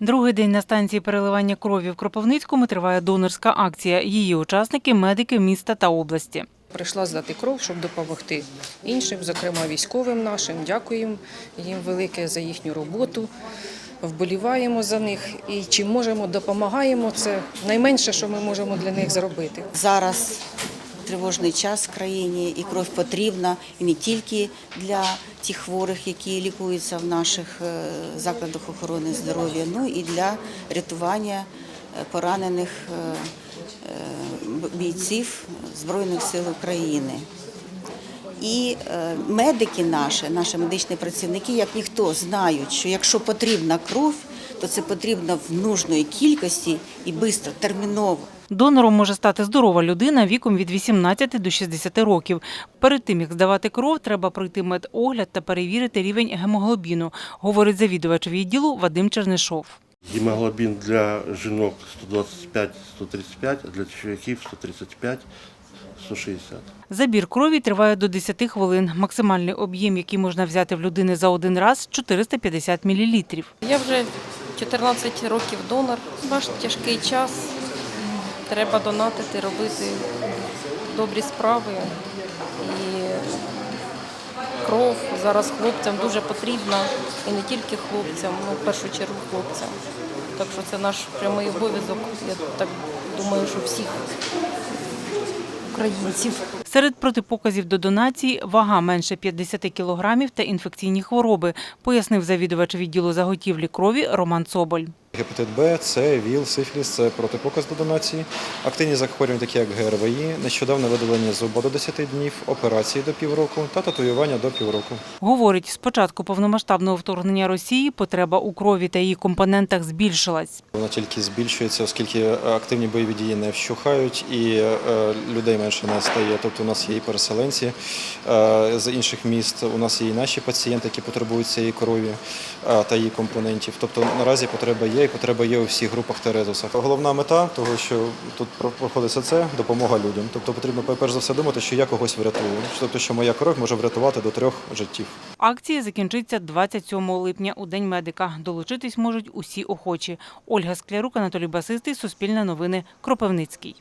Другий день на станції переливання крові в Кропивницькому триває донорська акція. Її учасники медики міста та області. Прийшла здати кров, щоб допомогти іншим, зокрема військовим нашим. Дякуємо їм велике за їхню роботу. Вболіваємо за них і чим можемо, допомагаємо. Це найменше, що ми можемо для них зробити. Зараз тривожний час в країні, і кров потрібна і не тільки для тих хворих, які лікуються в наших е, закладах охорони здоров'я, ну і для рятування е, поранених е, бійців Збройних сил України. І медики наші, наші медичні працівники, як ніхто, знають, що якщо потрібна кров, то це потрібно в нужної кількості і швидко, терміново. Донором може стати здорова людина віком від 18 до 60 років. Перед тим, як здавати кров, треба пройти медогляд та перевірити рівень гемоглобіну, говорить завідувач відділу Вадим Чернишов. Гемоглобін для жінок 125-135, а для чоловіків 135-160. Забір крові триває до 10 хвилин. Максимальний об'єм, який можна взяти в людини за один раз – 450 мл. Я вже 14 років донор. Ваш тяжкий час. Треба донатити, робити добрі справи. І кров зараз хлопцям дуже потрібна. І не тільки хлопцям, ну в першу чергу хлопцям. Так що це наш прямий обов'язок. Я так думаю, що всіх українців. Серед протипоказів до донації – вага менше 50 кілограмів та інфекційні хвороби, пояснив завідувач відділу заготівлі крові Роман Соболь. Гепатит Б, С, ВІЛ, сифіліс це протипоказ до донації. Активні захворювання, такі як ГРВІ, нещодавне видалення зуба до 10 днів, операції до півроку та татуювання до півроку. Говорить, з початку повномасштабного вторгнення Росії потреба у крові та її компонентах збільшилась. Вона тільки збільшується, оскільки активні бойові дії не вщухають і е, людей менше не стає. Тобто нас є і переселенці е, з інших міст, у нас є і наші пацієнти, які потребують цієї крові е, та її компонентів. Тобто наразі потреба є, і потреба є у всіх групах та редусах. Головна мета того, що тут проходиться, це допомога людям. Тобто потрібно перш за все думати, що я когось врятую. Тобто, що моя кров може врятувати до трьох життів. Акція закінчиться 27 липня у День медика. Долучитись можуть усі охочі. Ольга Склярук, Анатолій Басистий, Суспільне новини, Кропивницький.